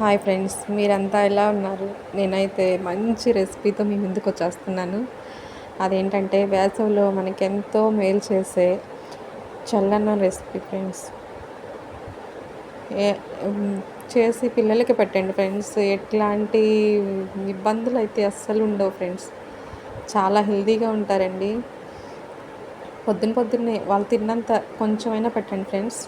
Hi friends మీరంతా ఎలా ఉన్నారు? నేనైతే మంచి రెసిపీతో మీ ముందుకు వచ్చేస్తున్నాను. అదేంటంటే వేసవిలో మనకి ఎంతో మేలు చేసే చల్లన్న రెసిపీ ఫ్రెండ్స్. ఏ చేసి పిల్లలకి పెట్టండి ఫ్రెండ్స్. ఎట్లాంటి ఇబ్బందులు అయితే అస్సలు ఉండవు ఫ్రెండ్స్. చాలా హెల్తీగా ఉంటారండి. పొద్దున పొద్దున్నే వాళ్ళు తిన్నంత కొంచెమైనా పెట్టండి ఫ్రెండ్స్.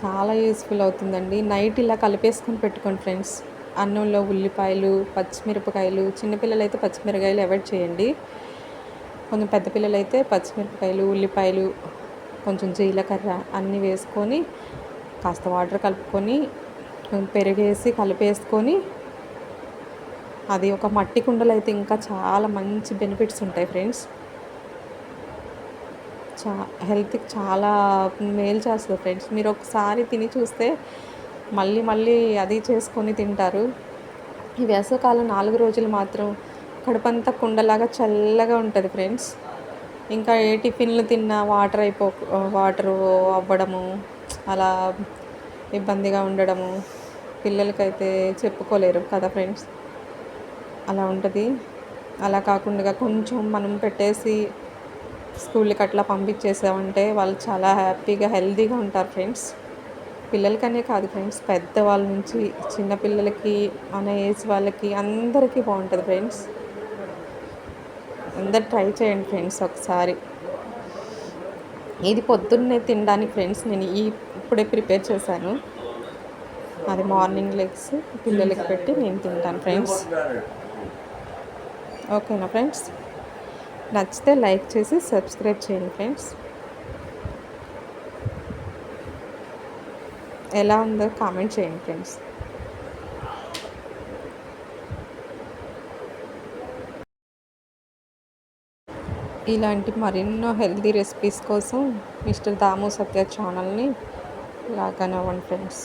చాలా యూస్ఫుల్ అవుతుందండి. నైట్ ఇలా కలిపేసుకొని పెట్టుకోండి ఫ్రెండ్స్. అన్నంలో ఉల్లిపాయలు పచ్చిమిరపకాయలు చిన్నపిల్లలు అయితే పచ్చిమిరకాయలు అవాయిడ్ చేయండి. కొంచెం పెద్ద పిల్లలు అయితే పచ్చిమిరపకాయలు ఉల్లిపాయలు కొంచెం జీలకర్ర అన్నీ వేసుకొని కాస్త వాటర్ కలుపుకొని పెరిగేసి కలిపేసుకొని అది ఒక మట్టి కుండలు అయితే ఇంకా చాలా మంచి బెనిఫిట్స్ ఉంటాయి ఫ్రెండ్స్. చా హెల్త్కి చాలా మేలు చేస్తుంది ఫ్రెండ్స్. మీరు ఒకసారి తిని చూస్తే మళ్ళీ మళ్ళీ అది చేసుకొని తింటారు. ఈ వేసవకాలం నాలుగు రోజులు మాత్రం కడుపంతా కుండలాగా చల్లగా ఉంటుంది ఫ్రెండ్స్. ఇంకా ఏ టిఫిన్లు తిన్నా వాటర్ అయిపో వాటర్ అవ్వడము అలా ఇబ్బందిగా ఉండడము పిల్లలకైతే చెప్పుకోలేరు కదా ఫ్రెండ్స్. అలా ఉంటుంది. అలా కాకుండా కొంచెం మనం పెట్టేసి స్కూల్కి అట్లా పంపించేసామంటే వాళ్ళు చాలా హ్యాపీగా హెల్తీగా ఉంటారు ఫ్రెండ్స్. పిల్లలకనే కాదు ఫ్రెండ్స్ పెద్దవాళ్ళ నుంచి చిన్నపిల్లలకి మన ఏజ్ వాళ్ళకి అందరికీ బాగుంటుంది ఫ్రెండ్స్. అందరు ట్రై చేయండి ఫ్రెండ్స్ ఒకసారి. ఇది పొద్దున్నే తినడానికి ఫ్రెండ్స్ నేను ఈ ఇప్పుడే ప్రిపేర్ చేశాను. అది మార్నింగ్ లెగ్స్ పిల్లలకి పెట్టి నేను తింటాను ఫ్రెండ్స్. ఓకేనా ఫ్రెండ్స్? నచ్చితే లైక్ చేసి సబ్స్క్రైబ్ చేయండి ఫ్రెండ్స్. ఎలా ఉందో కామెంట్ చేయండి ఫ్రెండ్స్. ఇలాంటి మరెన్నో హెల్తీ రెసిపీస్ కోసం మిస్టర్ దాము సత్య ఛానల్ని లాగానే అవ్వండి ఫ్రెండ్స్.